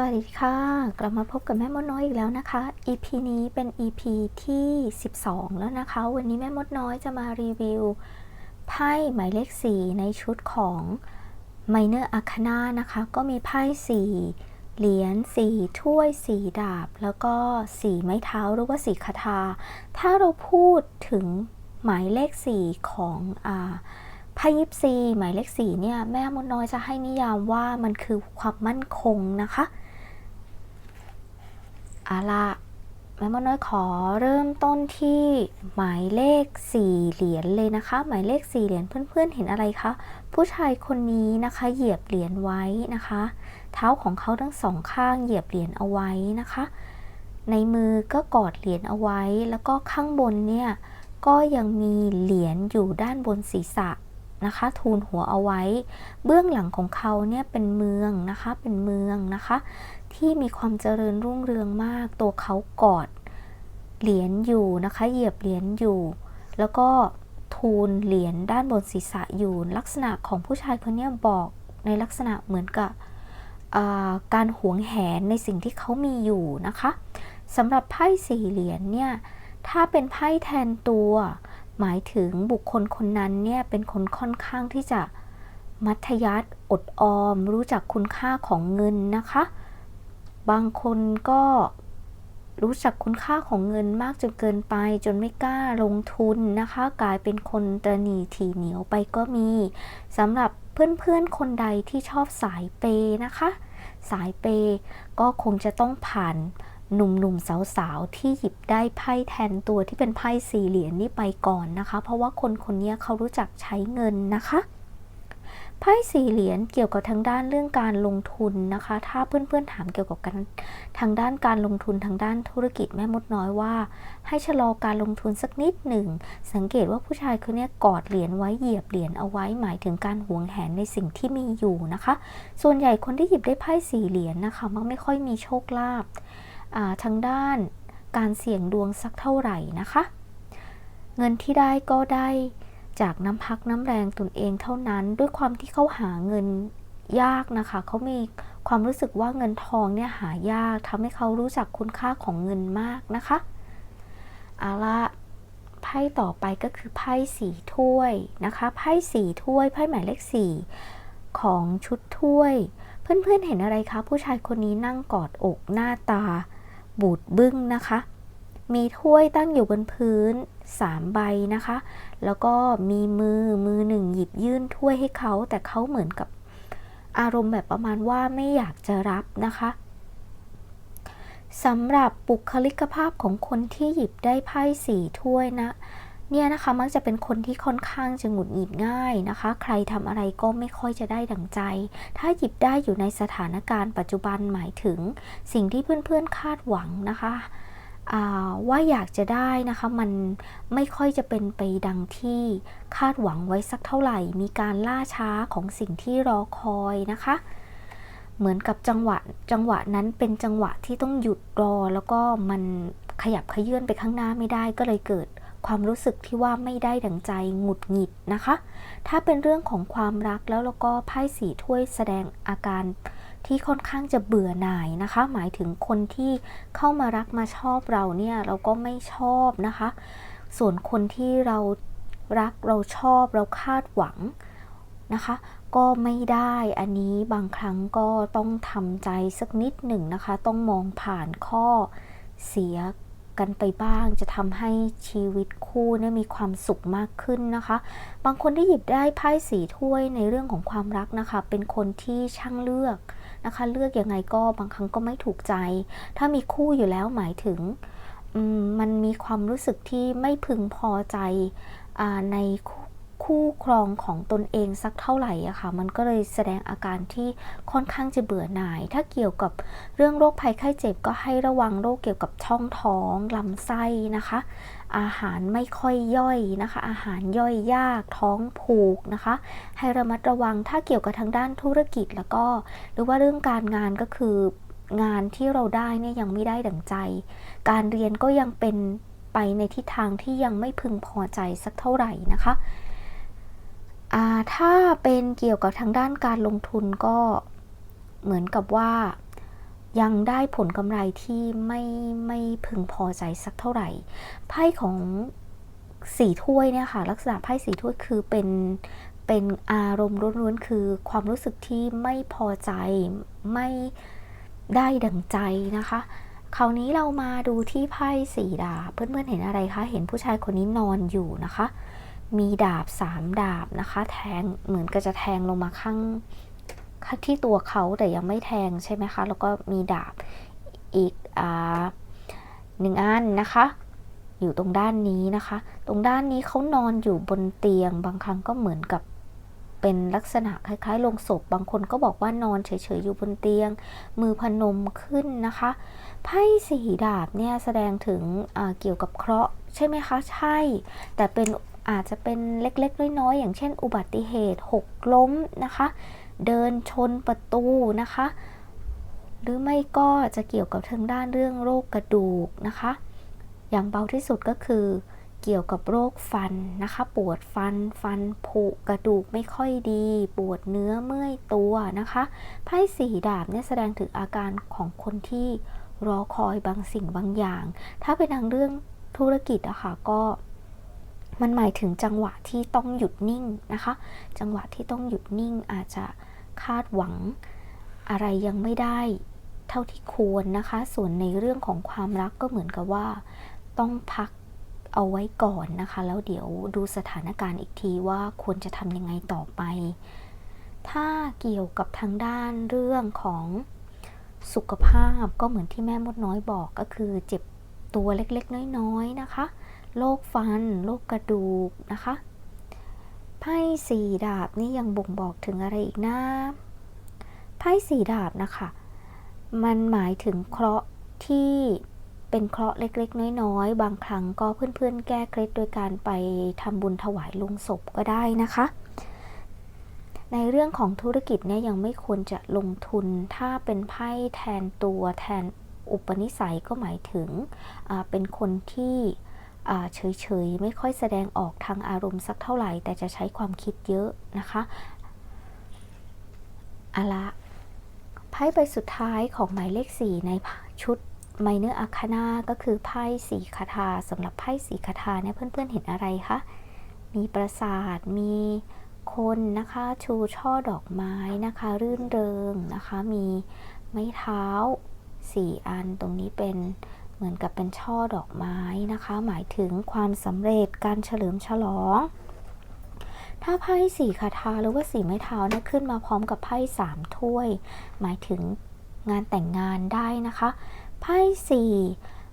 สวัสดีค่ะ กลับมาพบกับแม่มดน้อยอีกแล้วนะคะ EP นี้เป็น EP ที่ 12 แล้วนะคะ วันนี้แม่มดน้อยจะมารีวิวไพ่หมายเลข 4 ในชุดของ Minor Arcana นะคะ ก็มีไพ่ 4 เหรียญ 4 ถ้วย 4 ดาบ แล้วก็ 4 ไม้เท้าหรือว่า 4 คาถา ถ้าเราพูดถึงหมายเลข 4 ของอ่าไพ่ยิปซีหมายเลขสี่เนี่ยแม่มดน้อยจะให้นิยามว่ามันคือความมั่นคงนะคะ เอาละแม่มดน้อยขอเริ่มต้นที่หมายเลขสี่เหรียญเลยนะคะ หมายเลขสี่เหรียญเพื่อนๆเห็นอะไรคะผู้ชายคนนี้นะคะ เหยียบเหรียญไว้นะคะ เท้าของเขาทั้งสองข้างเหยียบเหรียญเอาไว้นะคะ ในมือก็กอดเหรียญเอาไว้ แล้วก็ข้างบนเนี่ยก็ยังมีเหรียญอยู่ด้านบนศีรษะ นะคะทูลหัวเอาไว้ เบื้องหลังของเขาเนี่ยเป็นเมืองนะคะเป็นเมืองนะคะ ที่มีความเจริญรุ่งเรืองมาก ตัวเขากอดเหรียญอยู่นะคะ เหยียบเหรียญอยู่ แล้วก็ทูลเหรียญด้านบนศีรษะอยู่ ลักษณะของผู้ชายคนนี้บอกในลักษณะเหมือนกับการหวงแหนในสิ่งที่เขามีอยู่นะคะสำหรับไพ่สี่เหรียญเนี่ยถ้าเป็นไพ่แทนตัว หมายถึงบุคคลคนนั้นเนี่ยเป็นคนค่อนข้างที่จะมัธยัติอดออม รู้จักคุณค่าของเงินนะคะ บางคนก็รู้จักคุณค่าของเงินมากจนเกินไป จนไม่กล้าลงทุนนะคะ กลายเป็นคนตรนีถีเหนียวไปก็มีสำหรับเพื่อนๆคนใดที่ชอบสายเปนะคะ สายเปก็คงจะต้องผ่าน หนุ่มๆสาวๆ ที่หยิบได้ไพ่แทนตัวที่เป็นไพ่สี่เหรียญนี่ไปก่อนนะคะ เพราะว่าคนคนนี้เขารู้จักใช้เงินนะคะไพ่สี่เหรียญเกี่ยวกับทางด้านเรื่องการลงทุนนะคะ ถ้าเพื่อนๆถามเกี่ยวกับการทางด้านการลงทุนทางด้านธุรกิจแม่มดน้อยว่า ให้ชะลอการลงทุนสักนิดหนึ่ง สังเกตว่าผู้ชายคนนี้กอดเหรียญไว้เหยียบเหรียญเอาไว้หมายถึงการหวงแหนในสิ่งที่มีอยู่นะคะ ส่วนใหญ่คนที่หยิบได้ไพ่สี่เหรียญนะคะ มักไม่ค่อยมีโชคลาภ ทางด้านการเสี่ยงดวงสักเท่าไหร่นะคะ เงินที่ได้ก็ได้จากน้ำพักน้ำแรงตนเองเท่านั้น ด้วยความที่เขาหาเงินยากนะคะเขามีความรู้สึกว่าเงินทองเนี่ยหายากทำให้เขารู้จักคุณค่าของเงินมากนะคะเอาละไพ่ต่อไปก็คือไพ่สีถ้วยนะคะ ไพ่สีถ้วยไพ่หมายเลขสี่ของชุดถ้วย เพื่อนๆเห็นอะไรคะ ผู้ชายคนนี้นั่งกอดอกหน้าตา บูดบึ้งนะคะ มีถ้วยตั้งอยู่บนพื้น 3 ใบนะคะ แล้วก็มีมือมือหนึ่งหยิบยื่นถ้วยให้เขา แต่เขาเหมือนกับอารมณ์แบบประมาณว่าไม่อยากจะรับนะคะสำหรับบุคลิกภาพของคนที่หยิบได้ไพ่สี่ถ้วยนะ เนี่ยนะคะมักจะเป็นคนที่ค่อนข้างจะหงุดหงิดง่ายนะคะ ใครทำอะไรก็ไม่ค่อยจะได้ดังใจ ถ้าหยิบได้อยู่ในสถานการณ์ปัจจุบันหมายถึง สิ่งที่เพื่อนๆคาดหวังนะคะว่าอยากจะได้นะคะ มันไม่ค่อยจะเป็นไปดังที่คาดหวังไว้สักเท่าไหร่ มีการล่าช้าของสิ่งที่รอคอยนะคะ เหมือนกับจังหวะจังหวะนั้นเป็นจังหวะที่ต้องหยุดรอ แล้วก็มันขยับขยื่นไปข้างหน้าไม่ได้ก็เลยเกิด ความรู้สึกที่ว่าไม่ได้ดังใจหงุดหงิดนะคะ ถ้าเป็นเรื่องของความรักแล้วแล้วก็ไพ่สีถ้วยแสดงอาการที่ค่อนข้างจะเบื่อหน่ายนะคะ หมายถึงคนที่เข้ามารักมาชอบเราเนี่ยเราก็ไม่ชอบนะคะ ส่วนคนที่เรารักเราชอบเราคาดหวังนะคะ ก็ไม่ได้อันนี้บางครั้งก็ต้องทำใจสักนิดหนึ่งนะคะ ต้องมองผ่านข้อเสีย กันไปบ้าง จะทำให้ชีวิตคู่เนี่ยมีความสุขมากขึ้นนะคะ บางคนที่หยิบได้ไพ่สีถ้วยในเรื่องของความรักนะคะ เป็นคนที่ช่างเลือกนะคะ เลือกยังไงก็บางครั้งก็ไม่ถูกใจ ถ้ามีคู่อยู่แล้วหมายถึงมันมีความรู้สึกที่ไม่พึงพอใจในคู คู่ครองของตนเองสักเท่าไหร่อะค่ะมันก็เลยแสดงอาการที่ค่อนข้างจะเบื่อหน่าย ถ้าเกี่ยวกับเรื่องโรคภัยไข้เจ็บก็ให้ระวังโรคเกี่ยวกับช่องท้องลำไส้นะคะ อาหารไม่ค่อยย่อยนะคะ อาหารย่อยยากท้องผูกนะคะ ให้ระมัดระวังถ้าเกี่ยวกับทางด้านธุรกิจแล้วก็ หรือว่าเรื่องการงานก็คืองานที่เราได้เนี่ยยังไม่ได้ดั่งใจ การเรียนก็ยังเป็นไปในทิศทางที่ยังไม่พึงพอใจสักเท่าไหร่นะคะ ถ้าเป็นเกี่ยวกับทางด้านการลงทุนก็เหมือนกับว่ายังได้ผลกำไรที่ไม่ไม่พึงพอใจสักเท่าไหร่ ไพ่ของสี่ถ้วยเนี่ยค่ะ ลักษณะไพ่สี่ถ้วยคือเป็นเป็นอารมณ์ล้วนๆคือความรู้สึกที่ไม่พอใจไม่ได้ดังใจนะคะ คราวนี้เรามาดูที่ไพ่สี่ดา เพื่อนๆเห็นอะไรคะ เห็นผู้ชายคนนี้นอนอยู่นะคะ มีดาบสามดาบนะคะ แทงเหมือนก็จะแทงลงมาข้างข้างที่ตัวเขาแต่ยังไม่แทงใช่ไหมคะ แล้วก็มีดาบอีกอ่าหนึ่งอันนะคะ อยู่ตรงด้านนี้นะคะ ตรงด้านนี้เขานอนอยู่บนเตียง บางครั้งก็เหมือนกับเป็นลักษณะคล้ายๆลงศพ บางคนก็บอกว่านอนเฉยๆอยู่บนเตียง มือพนมขึ้นนะคะ ไพ่สีดาบเนี่ยแสดงถึงเกี่ยวกับเคราะห์ใช่ไหมคะ ใช่ แต่เป็น อาจจะเป็นเล็กๆ น้อยๆ อย่างเช่น อุบัติเหตุหกล้มนะคะ เดินชนประตูนะคะ หรือไม่ก็จะเกี่ยวกับทางด้านเรื่องโรคกระดูกนะคะ อย่างเบาที่สุดก็คือเกี่ยวกับโรคฟันนะคะ ปวดฟันฟันผุกระดูกไม่ค่อยดี ปวดเนื้อเมื่อยตัวนะคะไพ่สีดาบเนี่ยแสดงถึงอาการของคนที่รอคอยบางสิ่งบางอย่าง ถ้าเป็นทางเรื่องธุรกิจอะค่ะก็ มันหมายถึงจังหวะที่ต้องหยุดนิ่งนะคะ จังหวะที่ต้องหยุดนิ่งอาจจะคาดหวังอะไรยังไม่ได้เท่าที่ควรนะคะ ส่วนในเรื่องของความรักก็เหมือนกับว่า ต้องพักเอาไว้ก่อนนะคะ แล้วเดี๋ยวดูสถานการณ์อีกทีว่าควรจะทำยังไงต่อไป ถ้าเกี่ยวกับทางด้านเรื่องของสุขภาพก็เหมือนที่แม่มดน้อยบอกก็คือเจ็บตัวเล็กๆ น้อยๆนะคะ โรคฟัน โรคกระดูกนะคะ ไพ่สี่ดาบนี่ยังบ่งบอกถึงอะไรอีกนะ ไพ่สี่ดาบนะคะ มันหมายถึงเคราะห์ที่เป็นเคราะห์เล็กๆ น้อยๆ บางครั้งก็เพื่อนๆ แก้เคล็ดโดยการไปทำบุญถวายลงศพก็ได้นะคะ ในเรื่องของธุรกิจเนี่ยยังไม่ควรจะลงทุน ถ้าเป็นไพ่แทนตัวแทนอุปนิสัยก็หมายถึงเป็นคนที่ เฉยๆ ไม่ค่อยแสดงออกทางอารมณ์สักเท่าไหร่ แต่จะใช้ความคิดเยอะนะคะอะละไพ่ใบสุดท้ายของหมายเลข 4 ในชุดไมเนอร์อาคานาก็คือไพ่สีคาถาสำหรับไพ่สีคาถาเนี่ยเพื่อนๆเห็นอะไรคะมีปราสาทมีคนนะคะชูช่อดอกไม้นะคะ รื่นเริงนะคะ มีไม้เท้า4อันตรงนี้เป็น เหมือนกับเป็นช่อดอกไม้นะคะ หมายถึงความสำเร็จการเฉลิมฉลอง ถ้าไพ่สีคาถาหรือว่าสี่ไม้เท้านะขึ้นมาพร้อมกับไพ่สามถ้วย หมายถึงงานแต่งงานได้นะคะ ไพ่สี่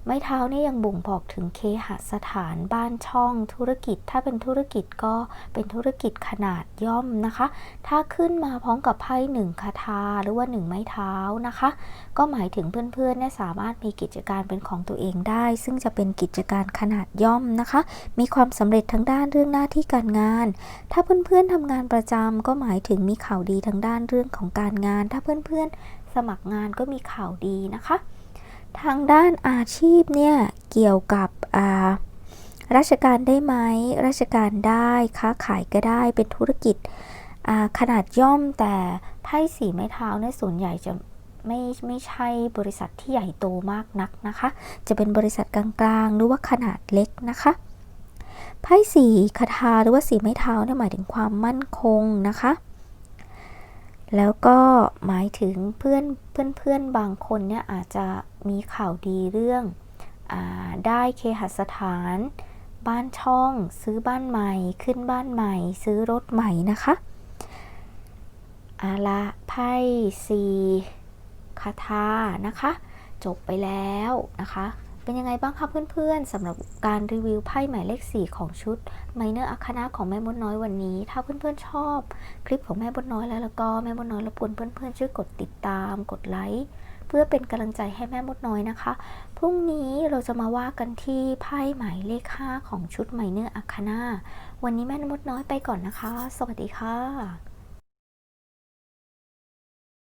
ไม้เท้านี่ยังบ่งบอกถึงเคหสถานบ้านช่องธุรกิจ ถ้าเป็นธุรกิจก็เป็นธุรกิจขนาดย่อมนะคะ ถ้าขึ้นมาพร้อมกับไพ่หนึ่งคาถาหรือว่าหนึ่งไม้เท้านะคะ ก็หมายถึงเพื่อนๆเนี่ยสามารถมีกิจการเป็นของตัวเองได้ ซึ่งจะเป็นกิจการขนาดย่อมนะคะ มีความสำเร็จทั้งด้านเรื่องหน้าที่การงาน ถ้าเพื่อนๆทำงานประจำก็หมายถึงมีข่าวดีทางด้านเรื่องของการงาน ถ้าเพื่อนๆสมัครงานก็มีข่าวดีนะคะ ทางด้านอาชีพเนี่ยเกี่ยวกับราชการได้ไหมราชการได้ค้าขายก็ได้เป็นธุรกิจขนาดย่อมแต่ไพ่สีไม้เท้าเนี่ยส่วนใหญ่จะไม่ไม่ใช่บริษัทที่ใหญ่โตมากนักนะคะ จะเป็นบริษัทกลางๆ หรือว่าขนาดเล็กนะคะไพ่สีคาถาหรือว่าสีไม้เท้าเนี่ยหมายถึงความมั่นคงนะคะ แล้วก็หมายถึงเพื่อนเพื่อนๆบางคนเนี่ยอาจจะมีข่าวดีเรื่องอได้เคหสถาน บ้านช่อง ซื้อบ้านใหม่ ขึ้นบ้านใหม่ ซื้อรถใหม่นะคะอาละไพ่สีคาถานะคะ จบไปแล้วนะคะ เป็นยังไงบ้างคะเพื่อนๆสำหรับการรีวิวไพ่หมายเลข 4 ของชุดไมเนอร์อัคนาของแม่มดน้อยวันนี้ ถ้าเพื่อนๆชอบคลิปของแม่มดน้อยแล้วแล้วก็แม่มดน้อยรบกวนเพื่อนๆช่วยกดติดตาม กดไลค์เพื่อเป็นกำลังใจให้แม่มดน้อยนะคะ พรุ่งนี้เราจะมาว่ากันที่ไพ่หมายเลข 5 ของชุดไมเนอร์อัคนาวันนี้แม่มดน้อยไปก่อนนะคะ สวัสดีค่ะ